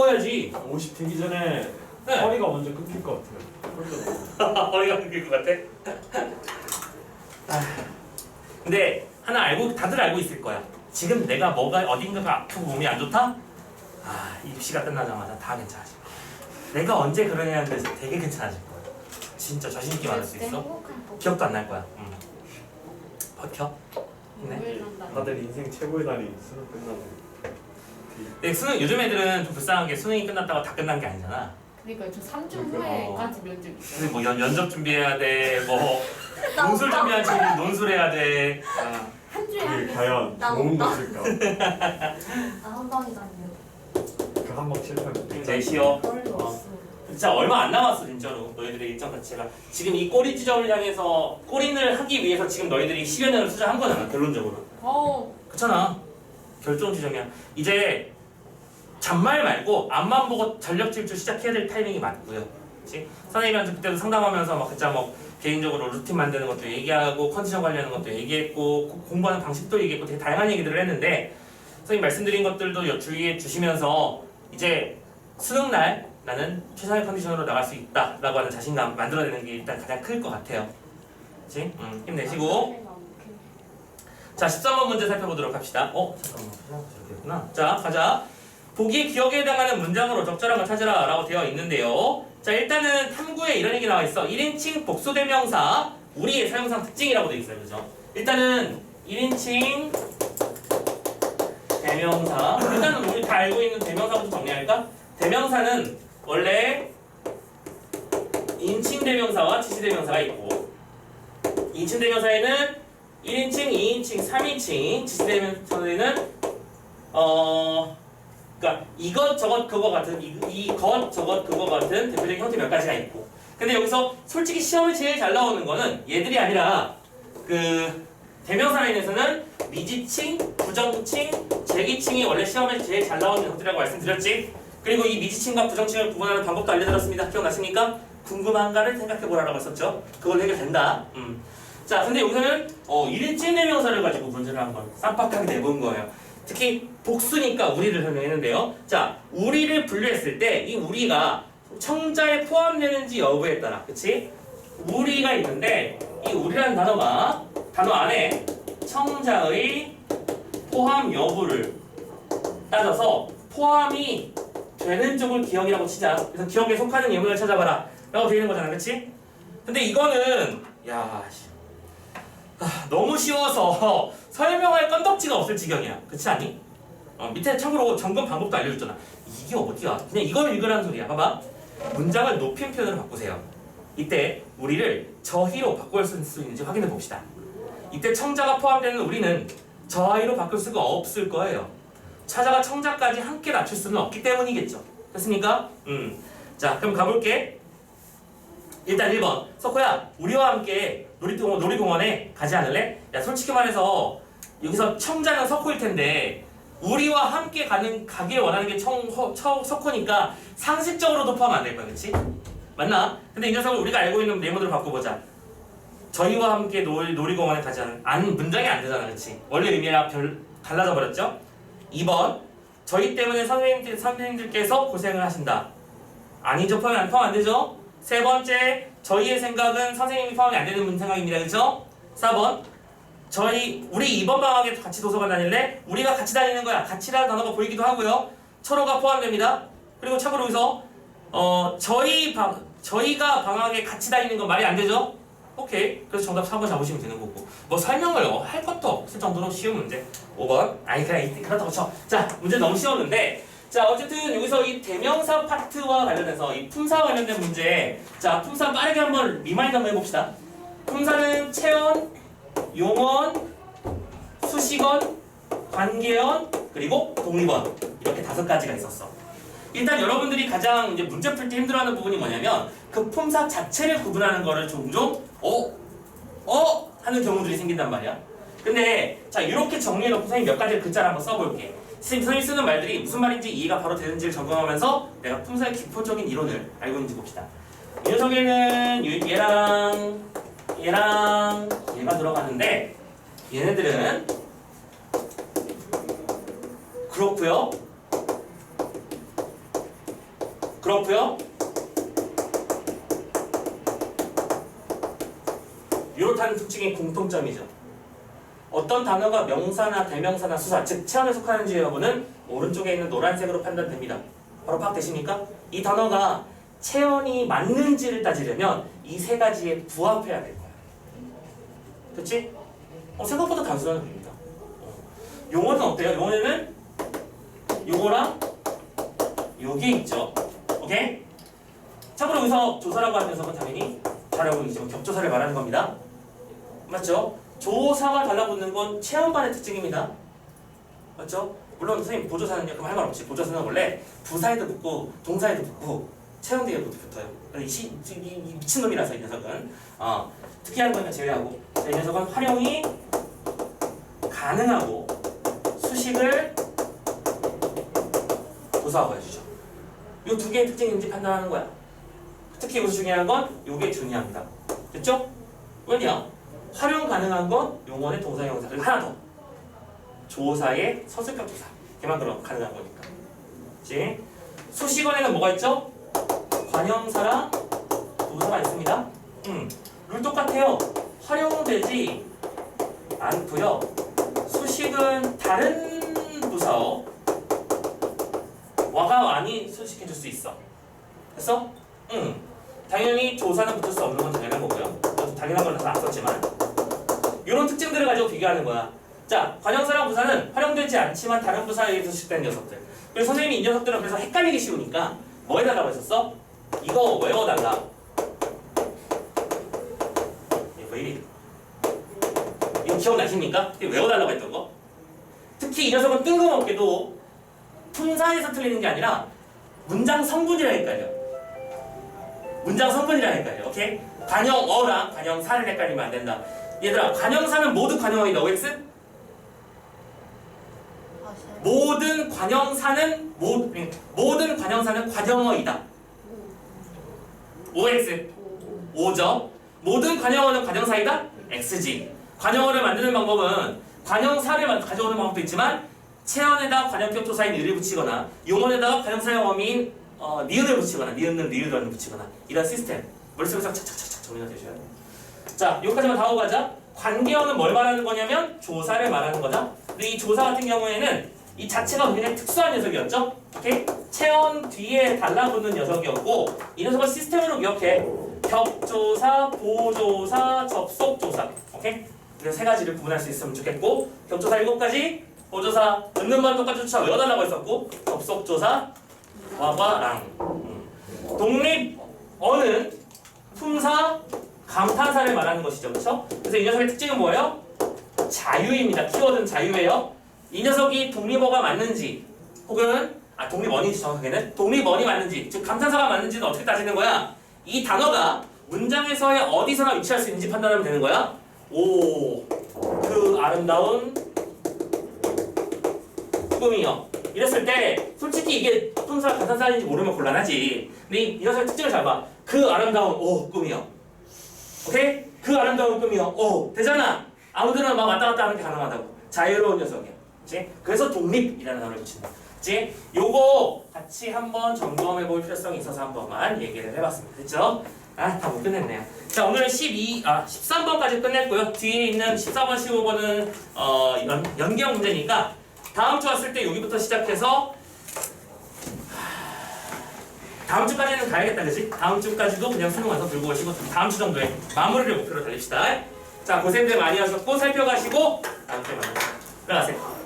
뻗어야지 50 되기 전에 네. 허리가 먼저 끊길 것 같아요. 허리가 끊길 것 같아? 아, 근데 하나 알고 다들 알고 있을 거야 지금 내가 뭐가 어딘가가 아프고 몸이 안 좋다? 아 입시가 끝나자마자 다 괜찮아질 거야 내가 언제 그러냐는 데서 되게 괜찮아질 거야 진짜 자신 있게 말할 수 있어 행복한. 기억도 안 날 거야 응. 버텨 네. 왜 이런다. 다들 인생 최고의 날이 수능 끝나고. 근데 수능 요즘 애들은 좀 불쌍한 게 수능이 끝났다고 다 끝난 게 아니잖아 그러니까 저 3주 그러니까, 후에까지 면접 근데 있어요. 뭐 연, 면접 준비해야 돼 뭐 논술 준비한 친구 논술해야 돼 아. 한 주에 그게 한 개. 과연 나 좋은 온다. 것일까? 나한 방이다니요. 그한방 실패하면 이제 쉬어 멀리 어. 진짜 얼마 안 남았어 진짜로 너희들의 일정 자체가 지금 이 꼬리 지점을 향해서 꼬린을 하기 위해서 지금 너희들이 10여 년을 투자한 거잖아 결론적으로 어. 그렇잖아 결정 지점이야 이제 잔말 말고 앞만 보고 전력 질주 시작해야 될 타이밍이 맞고요 그치? 선생님한테 그때도 상담하면서 막 진짜 뭐 개인적으로 루틴 만드는 것도 얘기하고 컨디션 관리하는 것도 얘기했고 고- 공부하는 방식도 얘기했고 되게 다양한 얘기들을 했는데 선생님 말씀드린 것들도 여- 주의해 주시면서 이제 수능 날 나는 최상의 컨디션으로 나갈 수 있다라고 하는 자신감 만들어내는 게 일단 가장 클 것 같아요. 그렇지? 음, 힘내시고 자 13번 문제 살펴보도록 합시다. 어 잠깐만. 자 가자. 보기 기억에 해당하는 문장으로 적절한 걸 찾으라 라고 되어 있는데요. 자 일단은 탐구에 이런 얘기 나와 있어. 1인칭 복수대명사 우리의 사용상 특징이라고 되어 있어요. 그죠? 일단은 1인칭 대명사 일단은 우리 다 알고 있는 대명사부터 정리할까? 대명사는 원래 인칭 대명사와 지시 대명사가 있고 인칭 대명사에는 1인칭, 2인칭, 3인칭 지시 대명사에는 어 그러니까 이것 저것 그거 같은 이- 이것 저것 그거 같은 대표적인 형태 몇 가지가 있고 근데 여기서 솔직히 시험에 제일 잘 나오는 거는 얘들이 아니라 그 대명사 라인에서는 미지칭, 부정칭, 제기칭이 원래 시험에 제일 잘 나오는 형태라고 말씀드렸지. 그리고 이 미지칭과 부정칭을 구분하는 방법도 알려드렸습니다. 기억나십니까? 궁금한가를 생각해보라고 했었죠. 그걸 해결된다. 음. 자, 근데 여기서는 어, 1인칭 대명사를 가지고 문제를 한번 쌈박하게 내본 거예요. 특히 복수니까 우리를 설명했는데요. 자, 우리를 분류했을 때 이 우리가 청자에 포함되는지 여부에 따라, 그치? 우리가 있는데 이 우리라는 단어가 단어 안에 청자의 포함 여부를 따져서 포함이 되는 쪽을 기억이라고 치자. 그래서 기억에 속하는 예문을 찾아봐라. 라고 되어 있는 거잖아. 그치? 근데 이거는 야 너무 쉬워서 설명할 건덕지가 없을 지경이야. 그렇지 않니? 어, 밑에 참고로 점검 방법도 알려줬잖아. 이게 어디야? 그냥 이걸 읽으라는 소리야. 봐봐. 문장을 높임 표현으로 바꾸세요. 이때 우리를 저희로 바꿀 수 있는지 확인해 봅시다. 이때 청자가 포함되는 우리는 저희로 바꿀 수가 없을 거예요. 차자가 청자까지 함께 낮출 수는 없기 때문이겠죠. 됐습니까? 음. 자, 그럼 가볼게. 일단 1번. 석호야, 우리와 함께 놀이동원, 놀이공원에 가지 않을래? 야, 솔직히 말해서 여기서 청자는 석호일 텐데 우리와 함께 가는 가길 원하는 게 청, 허, 처, 석호니까 상식적으로도 포함 안 될 거야, 그렇지? 맞나? 근데 이 녀석을 우리가 알고 있는 네모대로 바꿔보자. 저희와 함께 놀, 놀이공원에 가지 않은 안 문장이 안 되잖아, 그렇지? 원래 의미랑 별 달라져 버렸죠? 2번 저희 때문에 선생님들 선생님들께서 고생을 하신다. 아니죠, 포함 안 포함 안 되죠? 세 번째 저희의 생각은 선생님이 포함이 안 되는 생각입니다, 그렇죠? 4번 저희 우리 이번 방학에 같이 도서관 다닐래? 우리가 같이 다니는 거야. 같이라는 단어가 보이기도 하고요. 철호가 포함됩니다. 그리고 참고로 여기서 어 저희 방 저희가 방학에 같이 다니는 건 말이 안 되죠? 오케이. 그래서 정답 4번 잡으시면 되는 거고. 뭐 설명을 어, 할 것도 없을 정도로 쉬운 문제. 5번. 아니 그냥 이- 그렇다고 쳐. 자 문제 너무 쉬웠는데 자 어쨌든 여기서 이 대명사 파트와 관련해서 이 품사 관련된 문제. 자 품사 빠르게 한번 리마인드 한번 해봅시다. 품사는 체언, 용언, 수식언, 관계언, 그리고 독립언 이렇게 다섯 가지가 있었어. 일단 여러분들이 가장 이제 문제 풀 때 힘들어하는 부분이 뭐냐면 그 품사 자체를 구분하는 거를 종종 어? 어? 하는 경우들이 생긴단 말이야. 근데 자 이렇게 정리해놓고 선생님 몇 가지 글자를 한번 써볼게. 선생님 선생님 쓰는 말들이 무슨 말인지 이해가 바로 되는지를 점검하면서 내가 품사의 기초적인 이론을 알고 있는지 봅시다. 이 녀석에는 유- 얘랑 얘랑 얘가 들어가는데 얘네들은 그렇고요. 그렇고요. 이렇다는 특징이 공통점이죠. 어떤 단어가 명사나 대명사나 수사, 즉 체험에 속하는지 여부는 오른쪽에 있는 노란색으로 판단됩니다. 바로 파악되십니까? 이 단어가 체험이 맞는지를 따지려면 이 세 가지에 부합해야 될 거야. 그렇지? 어, 생각보다 단순한 겁니다. 어. 용어는 어때요? 용어는 요거랑 요게 있죠. 오케이? 참고로 여기서 조사라고 녀석은 당연히 잘 알고 계시지만 격조사를 말하는 겁니다. 맞죠? 조사가 달라붙는 건 체험반의 특징입니다. 맞죠? 물론 선생님 보조사는요 그럼 할 말 없이 보조사는 원래 부사에도 붙고 동사에도 붙고 체험 뒤에도 붙어요. 이, 시, 이, 이 미친놈이라서 이 녀석은 어, 특이한 거는 제외하고 자, 이 녀석은 활용이 가능하고 수식을 조사하고 해주죠. 이 두 개의 특징인지 판단하는 거야. 특히 여기서 중요한 건 이게 중요합니다. 됐죠? 왜냐? 활용 가능한 건 용어의 동사 형사 그리고 하나 더. 조사의 서술격 조사. 걔만 그럼 가능한 거니까. 그치? 수식어에는 뭐가 있죠? 관형사랑 도사가 있습니다. 음, 룰 똑같아요. 활용되지 않고요. 수식은 다른 부사어. 와가 많이 수식해줄 수 있어. 됐어? 응 당연히 조사는 붙을 수 없는 건 당연한 거고요. 당연한 걸다 썼지만 이런 특징들을 가지고 비교하는 거야. 자, 관형사랑 부사는 활용되지 않지만 다른 부사에 의해서 수식된 녀석들. 그래서 선생님이 이 녀석들은 그래서 헷갈리기 쉬우니까 뭐 해달라고 했었어? 이거 외워달라. 이거 왜 이리? 이거 기억나십니까? 외워달라고 했던 거? 특히 이 녀석은 뜬금없게도 품사에서 틀리는 게 아니라 문장 성분이라 헷갈려. 문장 성분이라 헷갈려. 오케이? 관형어랑 관형사를 헷갈리면 안 된다. 얘들아, 관형사는 모두 관형어이다. OX? 모든 관형사는 모, 모든 관형사는 관형어이다. OX. 오. 5죠. 모든 관형어는 관형사이다. X지. 관형어를 만드는 방법은 관형사를 만- 가져오는 방법도 있지만 체언에다 관형격 조사인 을을 붙이거나 용언에다가 관형사형 어미인 어, 니은을 붙이거나 니은을 리을을 붙이거나 이런 시스템 머릿속에서 착착착착 정리가 되셔야 돼요. 자, 여기까지만 다 하고 가자. 관계어는 뭘 말하는 거냐면 조사를 말하는 거다. 근데 이 조사 같은 경우에는 이 자체가 굉장히 특수한 녀석이었죠. 오케이? 체온 뒤에 달라붙는 녀석이었고 이 녀석을 시스템으로 기억해. 격조사, 보조사, 접속조사. 오케이? 이런 세 가지를 구분할 수 있으면 좋겠고 격조사 일곱 가지, 보조사 듣는 말 똑같이 쫓아 외워달라고 했었고 접속조사 와과랑 음. 독립 어는 품사, 감탄사를 말하는 것이죠. 그렇죠? 그래서 이 녀석의 특징은 뭐예요? 자유입니다. 키워드는 자유예요. 이 녀석이 독립어가 맞는지 혹은 아 독립어인지 정확하게는 독립어이 맞는지 즉 감탄사가 맞는지는 어떻게 따지는 거야? 이 단어가 문장에서의 어디서나 위치할 수 있는지 판단하면 되는 거야. 오, 그 아름다운 꿈이요. 이랬을 때 솔직히 이게 품사 감탄사인지 모르면 곤란하지. 근데 이, 이 녀석의 특징을 잘 봐. 그 아름다운 오 꿈이요. 오케이? 그 아름다운 꿈이요. 오 되잖아. 아무데나 막 왔다 갔다 하는 게 가능하다고. 자유로운 녀석이야. 그치? 그래서 독립이라는 단어를 붙인다. 그치? 요거 같이 한번 점검해 볼 필요성이 있어서 한 번만 얘기를 해봤습니다. 됐죠? 아, 다 못 끝냈네요. 자, 오늘은 12, 아, 13번까지 끝냈고요. 뒤에 있는 14번, 15번은 어, 연, 연경 문제니까 다음 주 왔을 때 여기부터 시작해서 다음 주까지는 가야겠다, 그지? 다음 주까지도 그냥 수능 와서 들고 오시고 다음 주 정도에 마무리를 목표로 달립시다. 자, 고생들 많이 하셨고 살펴가시고 다음 주에 만나요. 들어가세요.